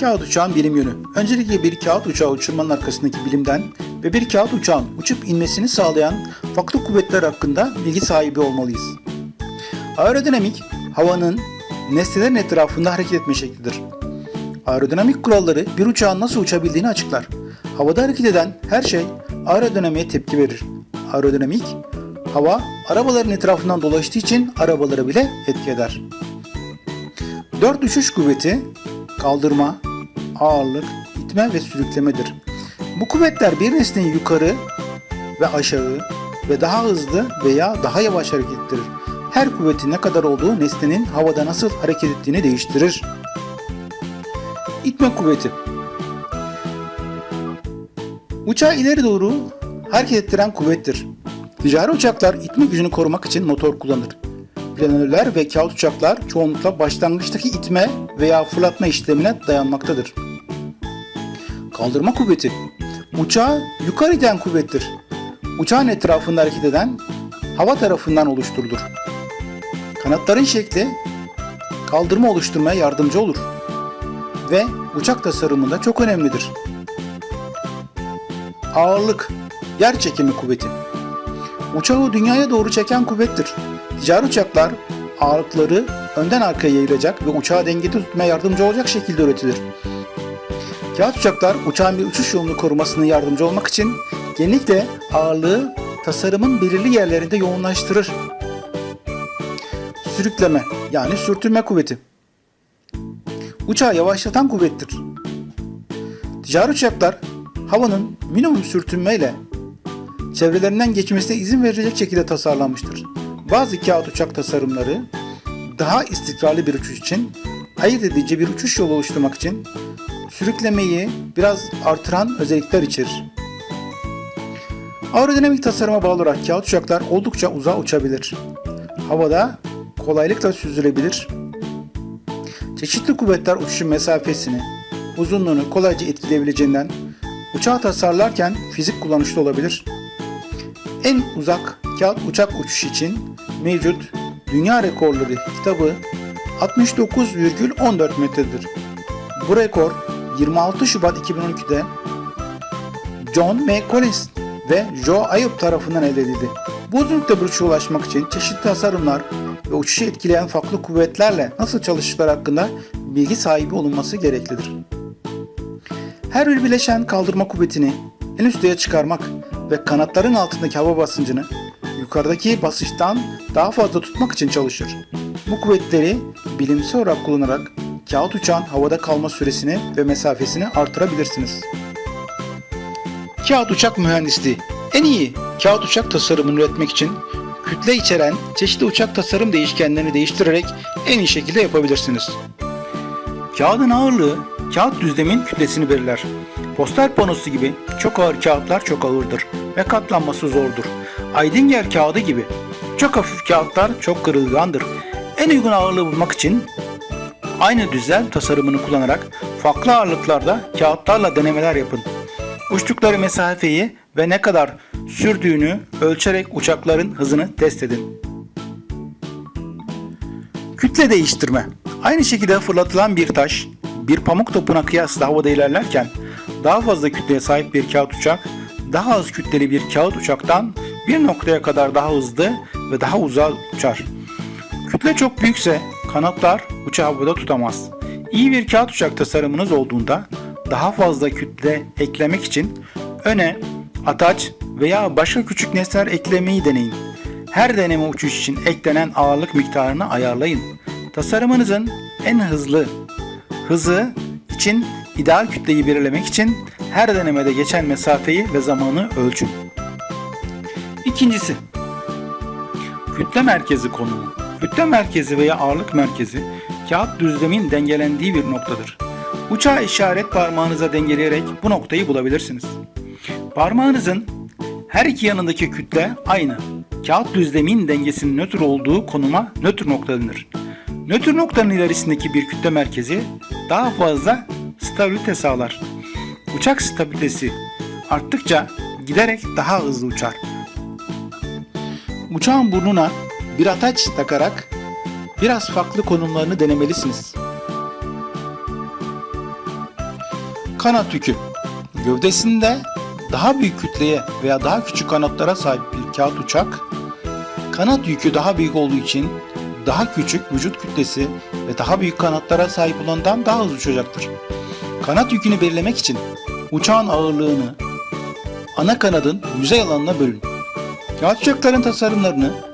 Kağıt uçağın bilim yönü. Öncelikle bir kağıt uçağı uçurmanın arkasındaki bilimden ve bir kağıt uçağın uçup inmesini sağlayan farklı kuvvetler hakkında bilgi sahibi olmalıyız. Aerodinamik, havanın nesnelerin etrafında hareket etme şeklidir. Aerodinamik kuralları bir uçağın nasıl uçabildiğini açıklar. Havada hareket eden her şey aerodinamiğe tepki verir. Aerodinamik, hava arabaların etrafından dolaştığı için arabalara bile etki eder. Dört düşüş kuvveti kaldırma, ağırlık, itme ve sürüklemedir. Bu kuvvetler bir nesneyi yukarı ve aşağı ve daha hızlı veya daha yavaş hareket. Her kuvvetin ne kadar olduğu nesnenin havada nasıl hareket ettiğini değiştirir. İtme kuvveti Uçağı ileri doğru hareket ettiren kuvvettir. Ticari uçaklar itme gücünü korumak için motor kullanır. Planörler ve kağıt uçaklar çoğunlukla başlangıçtaki itme veya fırlatma işlemine dayanmaktadır. Kaldırma kuvveti Uçağı yukarı iten kuvvettir. Uçağın etrafında hareket eden hava tarafından oluşturulur. Kanatların şekli kaldırma oluşturmaya yardımcı olur ve uçak tasarımında çok önemlidir. Ağırlık, yer çekimi kuvveti. Uçağı dünyaya doğru çeken kuvvettir. Ticari uçaklar ağırlıkları önden arkaya yayılacak ve uçağı dengede tutmaya yardımcı olacak şekilde üretilir. Kağıt uçaklar uçağın bir uçuş yolunu korumasına yardımcı olmak için genellikle ağırlığı tasarımın belirli yerlerinde yoğunlaştırır. Sürükleme yani sürtünme kuvveti. Uçağı yavaşlatan kuvvettir. Ticari uçaklar havanın minimum sürtünmeyle çevrelerinden geçmesine izin verecek şekilde tasarlanmıştır. Bazı kağıt uçak tasarımları daha istikrarlı bir uçuş için ayırt edici bir uçuş yolu oluşturmak için sürüklemeyi biraz artıran özellikler içerir. Aerodinamik tasarıma bağlı olarak kağıt uçaklar oldukça uzağa uçabilir. Havada kolaylıkla süzülebilir. Çeşitli kuvvetler uçuşun mesafesini, uzunluğunu kolayca etkileyebileceğinden uçağı tasarlarken fizik kullanışlı olabilir. En uzak kağıt uçak uçuşu için mevcut Dünya Rekorları kitabı 69,14 metredir. Bu rekor 26 Şubat 2012'de John M. Collins ve Joe Ayup tarafından elde edildi. Bu uzunlukta bir uçuşa ulaşmak için çeşitli tasarımlar ve uçuşu etkileyen farklı kuvvetlerle nasıl çalıştıkları hakkında bilgi sahibi olunması gereklidir. Her bir bileşen kaldırma kuvvetini en üsteye çıkarmak ve kanatların altındaki hava basıncını yukarıdaki basınçtan daha fazla tutmak için çalışır. Bu kuvvetleri bilimsel olarak kullanarak kağıt uçağın havada kalma süresini ve mesafesini artırabilirsiniz. Kağıt uçak mühendisliği en iyi kağıt uçak tasarımını üretmek için kütle içeren çeşitli uçak tasarım değişkenlerini değiştirerek en iyi şekilde yapabilirsiniz. Kağıdın ağırlığı kağıt düzlemin kütlesini belirler. Poster panosu gibi çok ağır kağıtlar çok ağırdır ve katlanması zordur. Aydinger kağıdı gibi çok hafif kağıtlar çok kırılgandır. En uygun ağırlığı bulmak için aynı düzel tasarımını kullanarak farklı ağırlıklarda kağıtlarla denemeler yapın. Uçtukları mesafeyi ve ne kadar sürdüğünü ölçerek uçakların hızını test edin. Kütle değiştirme. Aynı şekilde fırlatılan bir taş, bir pamuk topuna kıyasla havada ilerlerken daha fazla kütleye sahip bir kağıt uçak, daha az kütleli bir kağıt uçaktan bir noktaya kadar daha hızlı ve daha uzağa uçar. Kütle çok büyükse kanatlar uçağı havada tutamaz. İyi bir kağıt uçak tasarımınız olduğunda daha fazla kütle eklemek için öne, ataç veya başka küçük nesneler eklemeyi deneyin. Her deneme uçuş için eklenen ağırlık miktarını ayarlayın. Tasarımınızın en hızlı hızı için ideal kütleyi belirlemek için her denemede geçen mesafeyi ve zamanı ölçün. İkincisi, kütle merkezi konumu. Kütle merkezi veya ağırlık merkezi kağıt düzlemin dengelendiği bir noktadır. Uçağı işaret parmağınıza dengeleyerek bu noktayı bulabilirsiniz. Parmağınızın her iki yanındaki kütle aynı. Kağıt düzlemin dengesinin nötr olduğu konuma nötr nokta denir. Nötr noktanın ilerisindeki bir kütle merkezi daha fazla stabilite sağlar. Uçak stabilitesi arttıkça giderek daha hızlı uçar. Uçağın burnuna bir ataç takarak biraz farklı konumlarını denemelisiniz. Kanat yükü. Gövdesinde daha büyük kütleye veya daha küçük kanatlara sahip bir kağıt uçak, kanat yükü daha büyük olduğu için daha küçük vücut kütlesi ve daha büyük kanatlara sahip olandan daha hızlı uçacaktır. Kanat yükünü belirlemek için uçağın ağırlığını ana kanadın yüzey alanına bölün. Kağıt uçakların tasarımlarını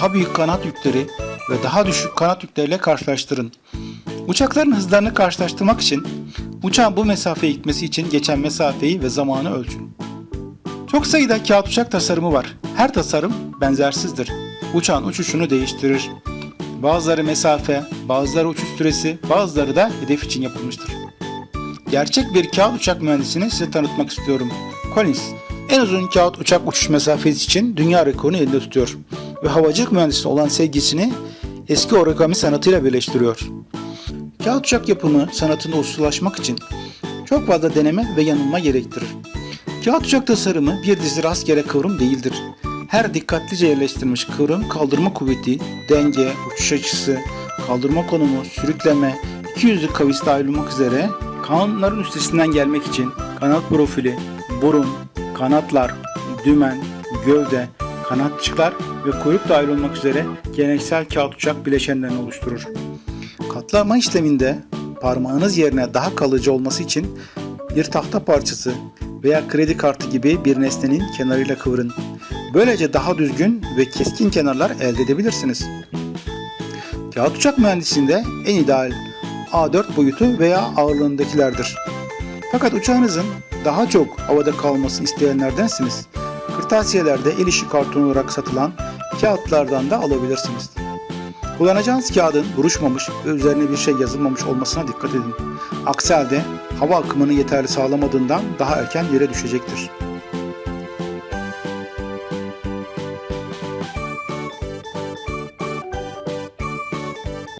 daha büyük kanat yükleri ve daha düşük kanat yükleriyle karşılaştırın. Uçakların hızlarını karşılaştırmak için uçağın bu mesafeye gitmesi için geçen mesafeyi ve zamanı ölçün. Çok sayıda kağıt uçak tasarımı var. Her tasarım benzersizdir. Uçağın uçuşunu değiştirir. Bazıları mesafe, bazıları uçuş süresi, bazıları da hedef için yapılmıştır. Gerçek bir kağıt uçak mühendisini size tanıtmak istiyorum. Collins, en uzun kağıt uçak uçuş mesafesi için dünya rekorunu elinde tutuyor ve havacılık mühendisi olan sevgisini eski origami sanatıyla birleştiriyor. Kağıt uçak yapımı sanatında ustalaşmak için çok fazla deneme ve yanılma gerektirir. Kağıt uçak tasarımı bir dizi rastgele kıvrım değildir. Her dikkatlice yerleştirilmiş kıvrım kaldırma kuvveti, denge, uçuş açısı, kaldırma konumu, sürükleme, iki yüzlük kavis dahil olmak üzere kanatların üstesinden gelmek için kanat profili, burun, kanatlar, dümen, gövde, kanatçıklar ve kuyruk dahil olmak üzere geleneksel kağıt uçak bileşenlerini oluşturur. Katlama işleminde parmağınız yerine daha kalıcı olması için bir tahta parçası veya kredi kartı gibi bir nesnenin kenarıyla kıvırın. Böylece daha düzgün ve keskin kenarlar elde edebilirsiniz. Kağıt uçak mühendisliğinde en ideal A4 boyutu veya ağırlığındakilerdir. Fakat uçağınızın daha çok havada kalmasını isteyenlerdensiniz. Kırtasiyelerde el işi karton olarak satılan kağıtlardan da alabilirsiniz. Kullanacağınız kağıdın buruşmamış ve üzerine bir şey yazılmamış olmasına dikkat edin. Aksi halde hava akımını yeterli sağlamadığından daha erken yere düşecektir.